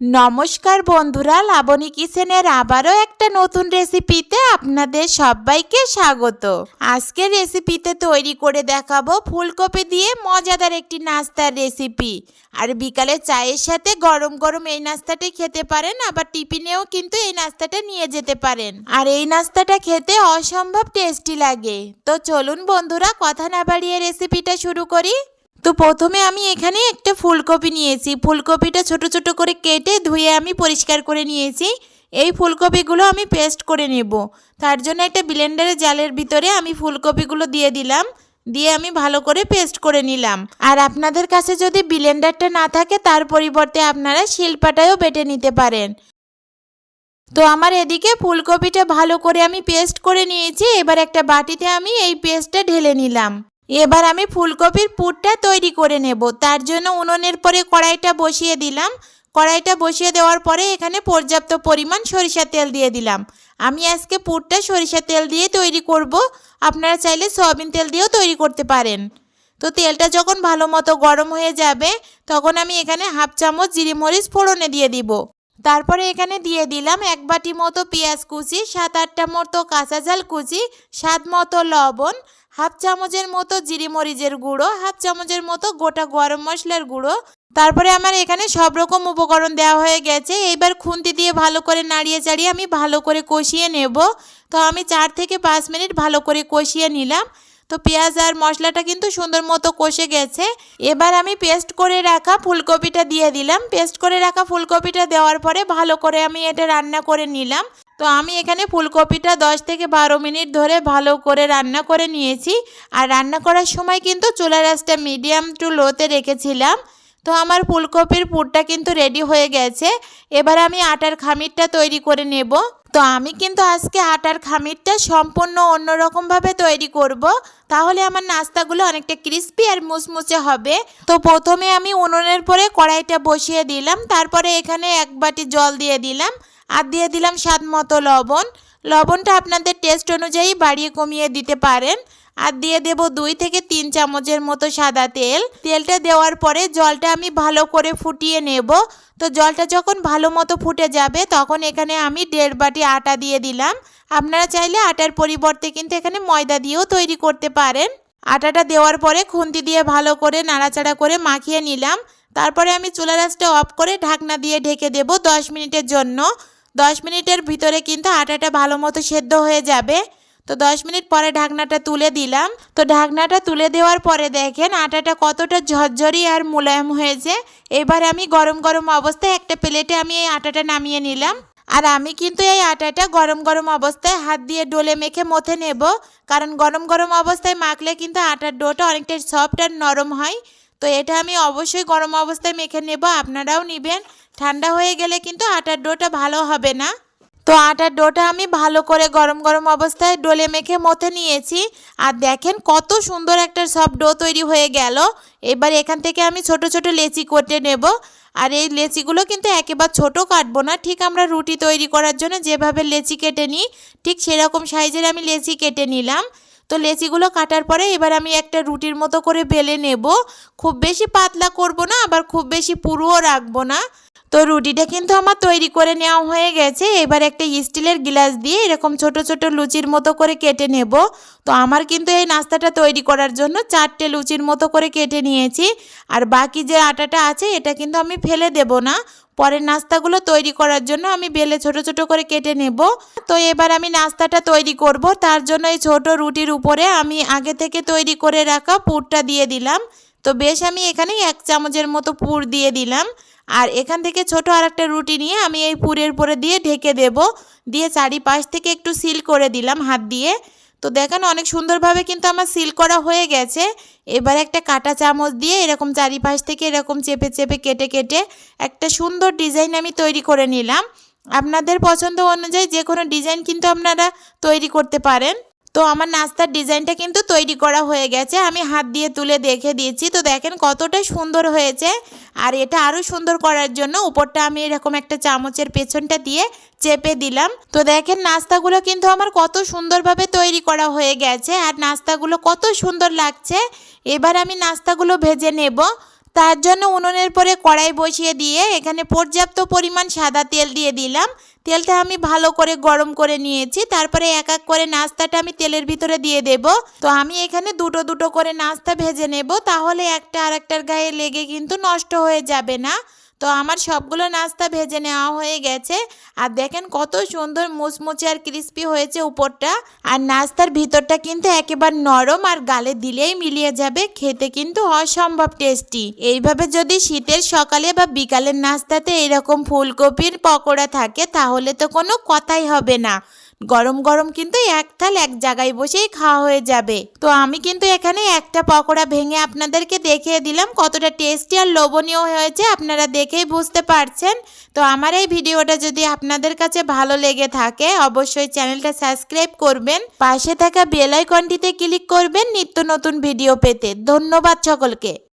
নমস্কার বন্ধুরা, লাবণী কিচেনের আবারও একটা নতুন রেসিপিতে আপনাদের সবাইকে স্বাগত। আজকের রেসিপিতে তৈরি করে দেখাবো ফুলকপি দিয়ে মজাদার একটি নাস্তার রেসিপি। আর বিকালে চায়ের সাথে গরম গরম এই নাস্তাটি খেতে পারেন, আবার টিফিনেও কিন্তু এই নাস্তাটা নিয়ে যেতে পারেন। আর এই নাস্তাটা খেতে অসম্ভব টেস্টি লাগে। তো চলুন বন্ধুরা, কথা না বাড়িয়ে রেসিপিটা শুরু করি। তো প্রথমে আমি এখানে একটা ফুলকপি নিয়েছি। ফুলকপিটা ছোট ছোট করে কেটে ধুয়ে আমি পরিষ্কার করে নিয়েছি। এই ফুলকপিগুলো আমি পেস্ট করে নেব। তার জন্য একটা ব্লেন্ডারের জালের ভিতরে আমি ফুলকপিগুলো দিয়ে দিলাম। দিয়ে আমি ভালো করে পেস্ট করে নিলাম। আর আপনাদের কাছে যদি ব্লেন্ডারটা না থাকে, তার পরিবর্তে আপনারা শিলপাটায়ও বেটে নিতে পারেন। তো আমার এদিকে ফুলকপিটা ভালো করে আমি পেস্ট করে নিয়েছি। এবার একটা বাটিতে আমি এই পেস্টটা ঢেলে নিলাম। এবার আমি ফুলকপির পুরটা তৈরি করে নেব। তার জন্য উনুনের পরে কড়াইটা বসিয়ে দিলাম। কড়াইটা বসিয়ে দেওয়ার পরে এখানে পর্যাপ্ত পরিমাণ সরিষা তেল দিয়ে দিলাম। আমি আজকে পুরটা সরিষা তেল দিয়ে তৈরি করব। আপনারা চাইলে সয়াবিন তেল দিয়েও তৈরি করতে পারেন। তো তেলটা যখন ভালো মতো গরম হয়ে যাবে, তখন আমি এখানে হাফ চামচ জিরে মরিচ ফোড়নে দিয়ে দিব। তারপরে এখানে দিয়ে দিলাম এক বাটি মতো পেঁয়াজ কুচি, সাত আটটা মতো কাঁচা ঝাল কুচি, স্বাদ মতো লবণ হাফ চামচের মতো জিরি মরিচের গুঁড়ো, হাফ চামচের মতো গোটা গরম মশলার গুঁড়ো। তারপরে আমার এখানে সব রকম উপকরণ দেওয়া হয়ে গেছে। এইবার খুন্তি দিয়ে ভালো করে নাড়িয়ে চাড়িয়ে আমি ভালো করে কষিয়ে নেব। তো আমি চার থেকে পাঁচ মিনিট ভালো করে কষিয়ে নিলাম। তো পেঁয়াজ আর মশলাটা কিন্তু সুন্দর মতো কষে গেছে। এবার আমি পেস্ট করে রাখা ফুলকপিটা দিয়ে দিলাম। পেস্ট করে রাখা ফুলকপিটা দেওয়ার পরে ভালো করে আমি এটা রান্না করে নিলাম। তো আমি এখানে ফুলকপিটা দশ থেকে বারো মিনিট ধরে ভালো করে রান্না করে নিয়েছি। আর রান্না করার সময় কিন্তু চুলা রাসটা মিডিয়াম টু লোতে রেখেছিলাম। তো আমার ফুলকপির পুরটা কিন্তু রেডি হয়ে গেছে। এবার আমি আটার খামিরটা তৈরি করে নেব। তো আমি কিন্তু আজকে আটার খামিরটা সম্পূর্ণ অন্যরকমভাবে তৈরি করব। তাহলে আমার নাস্তাগুলো অনেকটা ক্রিস্পি আর মুচমুচে হবে। তো প্রথমে আমি উনুনের পরে কড়াইটা বসিয়ে দিলাম। তারপরে এখানে এক বাটি জল দিয়ে দিলাম। আর দিয়ে দিলাম স্বাদ মতো লবণ। লবণটা আপনাদের টেস্ট অনুযায়ী বাড়িয়ে কমিয়ে দিতে পারেন। আর দিয়ে দেব দুই থেকে তিন চামচের মতো সাদা তেল। তেলটা দেওয়ার পরে জলটা আমি ভালো করে ফুটিয়ে নেব। তো জলটা যখন ভালো মতো ফুটে যাবে, তখন এখানে আমি দেড় বাটি আটা দিয়ে দিলাম। আপনারা চাইলে আটার পরিবর্তে কিন্তু এখানে ময়দা দিয়েও তৈরি করতে পারেন। আটাটা দেওয়ার পরে খুন্তি দিয়ে ভালো করে নাড়াচাড়া করে মাখিয়ে নিলাম। তারপরে আমি চুলা রাসটা অফ করে ঢাকনা দিয়ে ঢেকে দেব দশ মিনিটের জন্য। দশ মিনিটের ভিতরে কিন্তু আটাটা ভালো মতো সেদ্ধ হয়ে যাবে। তো দশ মিনিট পরে ঢাকনাটা তুলে দিলাম। তো ঢাকনাটা তুলে দেওয়ার পরে দেখেন আটাটা কতটা ঝরঝরি আর মোলায়েম হয়েছে। এবার আমি গরম গরম অবস্থায় একটা প্লেটে আমি এই আটাটা নামিয়ে নিলাম। আর আমি কিন্তু এই আটাটা গরম গরম অবস্থায় হাত দিয়ে ডোলে মেখে মথে নেব। কারণ গরম গরম অবস্থায় মাখলে কিন্তু আটার ডোটা অনেকটা সফট আর নরম হয়। তো এটা আমি অবশ্যই গরম অবস্থায় মেখে নেব, আপনারাও নেবেন। ঠান্ডা হয়ে গেলে কিন্তু আটার ডোটা ভালো হবে না। তো আটার ডোটা আমি ভালো করে গরম গরম অবস্থায় ডোলে মেখে মথে নিয়েছি। আর দেখেন কত সুন্দর একটা সব ডো তৈরি হয়ে গেল। এবার এখান থেকে আমি ছোট ছোট লেচি করতে নেব। আর এই লেচিগুলো কিন্তু একেবারে ছোট কাটবো না। ঠিক আমরা রুটি তৈরি করার জন্য যেভাবে লেচি কেটে নিই, ঠিক সেরকম সাইজের আমি লেচি কেটে নিলাম। তো লেচিগুলো কাটার পরে এবার আমি একটা রুটির মতো করে বেলে নেব। খুব বেশি পাতলা করব না, আবার খুব বেশি পুরুও রাখব না। তো রুটিটা কিন্তু আমার তৈরি করে নেওয়া হয়ে গেছে। এবার একটা স্টিলের গ্লাস দিয়ে এরকম ছোট ছোট লুচির মতো করে কেটে নেব। তো আমার কিন্তু এই নাস্তাটা তৈরি করার জন্য চারটে লুচির মতো করে কেটে নিয়েছি। আর বাকি যে আটাটা আছে, এটা কিন্তু আমি ফেলে দেব না। পরের নাস্তাগুলো তৈরি করার জন্য আমি বেলে ছোট ছোট করে কেটে নেব। তো এবার আমি নাস্তাটা তৈরি করব। তার জন্য এই ছোট রুটির উপরে আমি আগে থেকে তৈরি করে রাখা পুরটা দিয়ে দিলাম। তো বেশ আমি এখানে এক চামচের মতো পুর দিয়ে দিলাম। আর এখান থেকে ছোট আর একটা রুটি নিয়ে আমি এই পুরের পরে দিয়ে ঢেকে দেব। দিয়ে চারিপাশ থেকে একটু সিল করে দিলাম হাত দিয়ে। তো দেখেন অনেক সুন্দরভাবে কিন্তু আমার সিল করা হয়ে গেছে। এবার একটা কাটা চামচ দিয়ে এরকম চারিপাশ থেকে এরকম চেপে চেপে কেটে কেটে একটা সুন্দর ডিজাইন আমি তৈরি করে নিলাম। আপনাদের পছন্দ অনুযায়ী যে কোনো ডিজাইন কিন্তু আপনারা তৈরি করতে পারেন। তো আমার নাস্তার ডিজাইনটা কিন্তু তৈরি করা হয়ে গেছে। আমি হাত দিয়ে তুলে দেখে দিয়েছি। তো দেখেন কতটা সুন্দর হয়েছে। আর এটা আরও সুন্দর করার জন্য উপরটা আমি এরকম একটা চামচের পেছনটা দিয়ে চেপে দিলাম। তো দেখেন নাস্তাগুলো কিন্তু আমার কত সুন্দরভাবে তৈরি করা হয়ে গেছে। আর নাস্তাগুলো কত সুন্দর লাগছে। এবার আমি নাস্তাগুলো ভেজে নেব। তার জন্য উনুনের পরে কড়াই বসিয়ে দিয়ে এখানে পর্যাপ্ত পরিমাণ সাদা তেল দিয়ে দিলাম। তেলটা আমি ভালো করে গরম করে নিয়েছি। তারপরে এক এক করে নাস্তাটা আমি তেলের ভিতরে দিয়ে দেব। তো আমি এখানে দুটো দুটো করে নাস্তা ভেজে নেব। তাহলে একটা আর একটার গায়ে লেগে কিন্তু নষ্ট হয়ে যাবে না। তো আমার সবগুলো নাস্তা ভেজে নেওয়া হয়ে গেছে। আর দেখেন কত সুন্দর মুচমুচে আর ক্রিস্পি হয়েছে উপরটা। আর নাস্তার ভিতরটা কিন্তু একেবারে নরম আর গালে দিলেই মিলিয়ে যাবে। খেতে কিন্তু অসম্ভব টেস্টি। এইভাবে যদি শীতের সকালে বা বিকালের নাস্তাতে এরকম ফুলকপির পকোড়া থাকে, তাহলে তো কোনো কথাই হবে না। গরম গরম কিন্তু এক থাল এক জায়গায় বসেই খাওয়া হয়ে যাবে। তো আমি কিন্তু এখানে একটা পকোড়া ভেঙে আপনাদেরকে দেখিয়ে দিলাম, কতটা টেস্টি আর লোভনীয় হয়েছে, আপনারা দেখেই বুঝতে পারছেন। তো আমার এই ভিডিওটা যদি আপনাদের কাছে ভালো লেগে থাকে, অবশ্যই চ্যানেলটা সাবস্ক্রাইব করবেন, পাশে থাকা বেল আইকনটিতে ক্লিক করবেন নিত্য নতুন ভিডিও পেতে। ধন্যবাদ সকলকে।